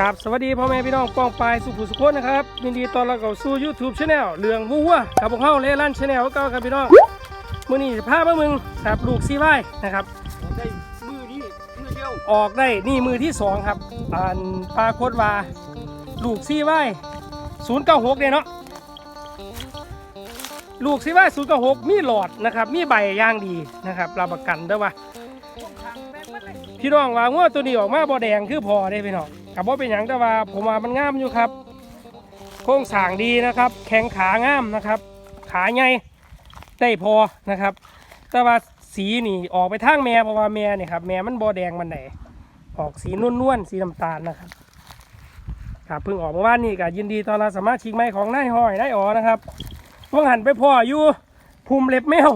ครับสวัสดีพ่อแม่พี่น้องป้องปลายสุขุสุขคนนะครับยินดีต้อนรับเข้าสู่ YouTube Channel เรื่องวัวกับพวกเขาเลลันชาแนลก็ครับพี่น้องมื้อนี้จะพามามึงครับลูกซีไว้นะครับได้มือนี้มือเดียวออกได้นี่มือที่สองครับอ่านปรากฏว่าลูกซีไว้096เนี่ยเนาะลูกซีไว้096มีหลอดนะครับมีใบอย่างดีนะครับรับประกันเด้อว่าต้องทางแม่งมันเลยพี่น้องว่างัวตัวนี้ออกมาบ่แดงคือพอได้พี่น้อง กับว่าเป็นหยังแต่ว่าผมว่ามันงามอยู่ครับ โครงสางดีนะครับ แข้งขางามนะครับ ขาใหญ่ได้พอนะครับ แต่ว่าสีนี่ออกไปทางแม่เพราะว่าแม่เนี่ยครับแม่มันบ่แดงมันไหนออกสีนวลๆสีน้ำตาลนะครับครับเพิ่งออกเมื่อวานนี้ก็ยินดีตอนเรับสามารถชิกไม้ของนายห้อยนายอ๋อนะครับว่างหันไปพ่ออยู่ภูมิเล็บแมว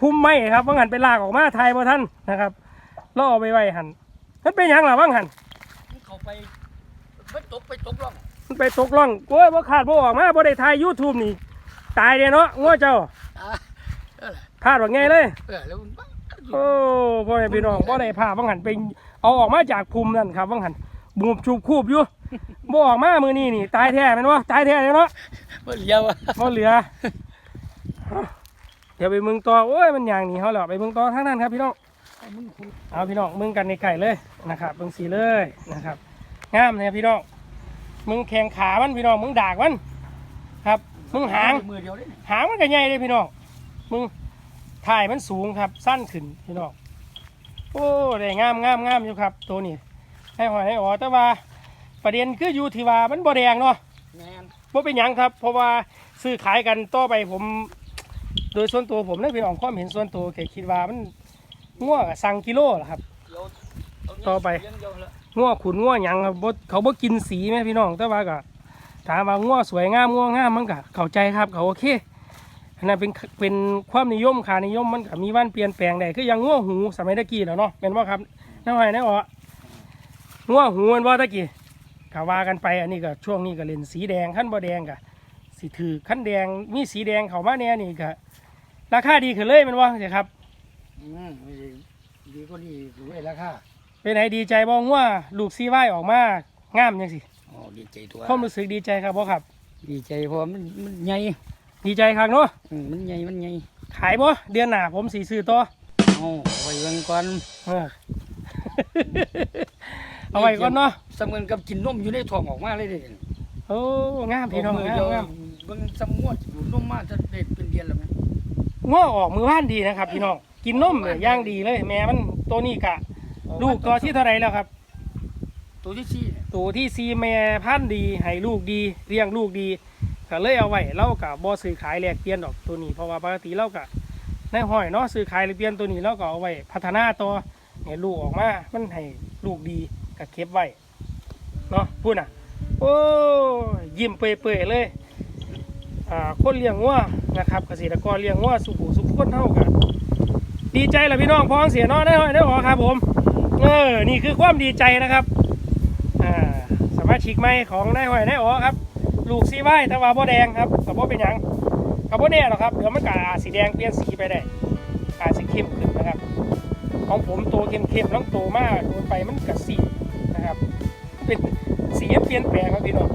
ภูมิไม้ครับว่างหันไปลากออกมาไทยบ่ท่านนะครับเราเอาไปไว้หันมันเป็นยังล่ะว่างหัน เข้าไปมันตกไปตกร่องมันไปตกล่องโอ้ยบ่ขาดบ่ออกมาบ่ได้ถ่าย YouTube นี่ ตายเด้เนาะงัวเจ้าอ่าเออแหละพลาดว่าไงเลย เออแล้วมันบ้าโอ้พ่อแม่พี่น้องบ่ได้พาว่างหันไปเอาออกมาจากภูมินั่นครับว่างหันบูบจูบคูบอยู่ บ่ออกมามื้อนี้นี่ ตายแท้แม่นบ่ตายแท้เลยเนาะมันเลี้ยวอะบ่เหลือ เดี๋ยวไปเมืองต่อโอ้ยมันอย่างนี้เฮาแล้วไปเมืองต่อทางนั้นครับพี่น้อง เอามึงคุณเอาพี่น้องมึงกันในไก่เลยนะครับมึงสีเลยนะครับงามเนี่ยพี่น้องมึงแข่งขามันพี่น้องมึงดากมันครับมึงหางมือเดียวเลยหางมันก็ใหญ่เลยพี่น้องมึงถ่ายมันสูงครับ สั้นขึ้นพี่น้องโอ้ได้งามงามงามอยู่ครับ ตัวนี้ให้หอยให้อ๋อแต่ว่าประเด็นคืออยู่ที่ว่ามันบ่แดงเนาะแมนบ่เป็นหยังครับ เพราะว่าซื้อขายกันต่อไปผม โดยส่วนตัวผมนะพี่น้องความเห็นส่วนตัวแกคิดว่ามัน ง่วสั่งกิโลเหรอครับ ต่อไป ง้อขุนง้อหยังครับบ่เขาบ่กินสีไหมพี่น้อง แต่ว่าก็ถามว่าง้อสวยงามง้องามมันก็เข้าใจครับเขาโอเคอันนั้นเป็นเป็นความนิยมค่านิยมมันก็มีวันเปลี่ยนแปลงได้คือยังง้อหูสมัยตะกี้แล้วเนาะเป็นว่าครับน้าไหอยน้าอ๋อง้อหูมันว่าตะกี้ก็ว่ากันไปอันนี้ก็ช่วงนี้ก็เล่นสีแดงขั้นบ่แดงก็สิถือขั้นแดงมีสีแดงเขามาแน่นี่ก็ราคาดีขึ้นเลยแมันว่าใช่ครับ อืมไม่ได้ดีก็ดีดูไอ้ราคาเป็นไหนดีใจบ่ง้อลูกซีไว้ออกมางามจังสิอ๋อดีใจตัวความรู้สึกดีใจครับบ่ครับ ดีใจเพราะว่ามันมันใหญ่ดีใจครับเนาะอืมมันใหญ่มันใหญ่ขายบ่เดือนหน้าผมสีซื้อต่อเอาเอาไว้เบิ่งก่อนเออเอาไว้ก่อนเนาะเสมือนกับกินนมอยู่ในท้องออกมาเลยเด้โอ้งามพี่น้องมืงามเดียวงามเบิ่งสมวดอยู่นมมาจะเด็ดเป็นเดือนแล้วไหมง้อออกมือว่านดีนะครับพี่น้อง กินนมเนี่ยย่างดีเลย แม่มันตัวนี้กะ ลูกตัวที่เท่าไหรแล้วครับ ตัวที่สี่เนี่ยตัวที่ซีแม่พันธุ์ดีให้ลูกดีเลี้ยงลูกดีก็เลยเอาไว้เรากับ่ซื้อขายแลกเปลี่ยนดอกตัวนี้เพราะว่าปกติเรากะในห้อยเนาะซื้อขายแลกเปลี่ยนตัวนี้เราก็เอาไว้พัฒนาตัวให้ลูกออกมามันให้ลูกดีก็เก็บไว้เนาะพูดน่ะ โอ้ยยิ้มเปื่อยๆเลยอ่าคนเลี้ยงวัวนะครับ เกษตรกรเลี้ยงวัวสุขุสุขคนเท่ากัน ดีใจแหละพี่น้องพ้องเสียน้อยได้หอยได้หอครับผม เออ นี่คือความดีใจนะครับ อ่า สมาชิกใหม่ของนายหอยนายอ๋อครับ ลูกสีไว้แต่ว่าบ่แดงครับแต่บ่เป็นยังกับบ่แน่หรอกครับ เดี๋ยวมันกาสีแดงเปลี่ยนสีไปได้อาสีเข้มขึ้นนะครับ ของผมโตเข้มๆน้องโตมากโดนไปมันกัสีนะครับ เป็นสีเปลี่ยนแปลงครับพี่น้อง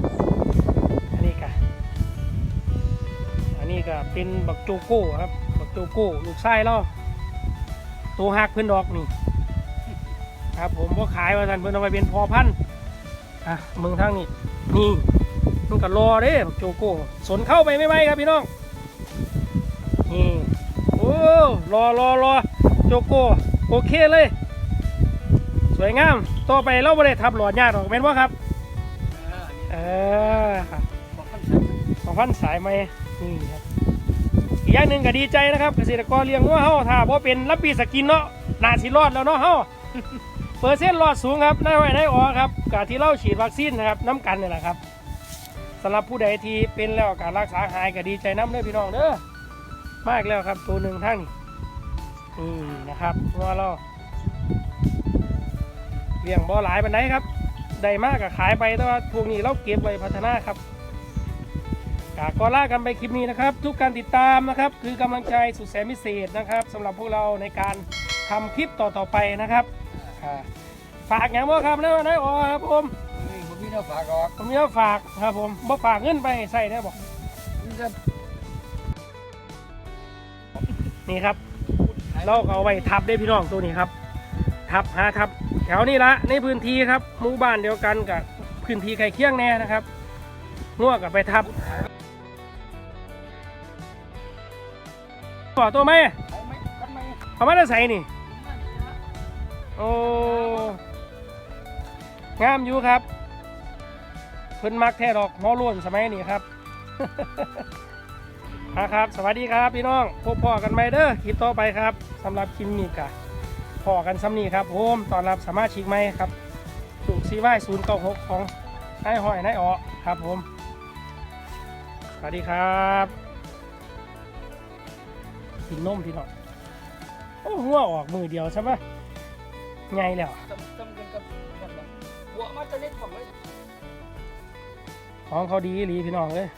อันนี้ก็อันนี้ก็เป็นบักโจโก้ครับ บักโจโก้ ลูกไส้เนาะ ตัวหักเพื่อนดอกนี่ครับผมพอขายมาทันเพื่อนเอาไปเป็นพอพันธุ์อะเมืองทางนี้นี่มันก็รอเด้บักโจโก้สนเข้าไปไม่ไหมครับพี่น้องนี่โอ้รอรอรอโจโก้โอเคเลย สวยงามต่อไปเราไม่ได้ทับหลอดยากหรอกแม่นว่าครับเออครับบอกคำสั่งของพันสายไหมนี่ครับอี กอย่างหนึ่งก็ดีใจนะครับเกษตรกรเลี้ยงวัวเฮาถ้าบ่เป็นรับปีสกินเนาะน่าสิรอดแล้วเนาะเฮาเปอร์เซ็นต์รอดสูงครับได้ไว้ได้ออครับกาที่เราฉีดวัคซีนนะครับน้ำกันนี่แหละครับสำหรับผู้ใดที่เป็นแล้วการรักษาหายก็ดีใจน้ำเด้อพี่น้องเด้อมากแล้วครับ ตัวหนึ่งทั้งนี่นี่นะครับวัวเราเลี้ยงบ่หลายปานใดครับได้มากก็ขายไปแต่ว่าพวกนี้เราเก็บไว้พัฒนาครับ กาก็ล่ากันไปคลิปนี้นะครับ ทุกการติดตามนะครับ คือกำลังใจสุดแสนพิเศษนะครับสำหรับพวกเราในการทำคลิปต่อๆไปนะครับอ่าฝากอย่างบ่ครับนะนายอ๋อครับผมนี่ผมมีแน้าฝากออกผมจะฝากครับผมบ่ฝากเงินไปใส่ได้บ่ นี่จะนี่ครับเราก็เอาไว้ทับได้พี่น้องตัวนี้ครับ ทับหาทับ แถวนี้ละในพื้นที่ครับหมู่บ้านเดียวกันกับพื้นที่ใกล้เคียงแน่นะครับง่วกับไปทับ ต่อตัวไหมไปไหมกันไหมเขามาได้ใส่นี่ โอ้ งามอยู่ครับ เพิ่นมักแท้ดอกหมอล้วนสมัยนี้ครับครับ สวัสดีครับพี่น้อง พบพ่อกันไหมเด้อคลิปต่อไปครับสำหรับคลิปนี้กะพอกันซ้ำนี้ครับผมตอนรับสามารถชิกใหมครับสูซีไว้ศูนย์เก้าหกของนายหอยนายอ๋อครับผม สวัสดีครับ กินนมพี่น้องโอ้หัวออกมือเดียวใช่ปะไงแล้วจำจำกันกับกันแบบหัวมาจะเล็กของเลยของเขาดีอีหลีพี่น้องเลย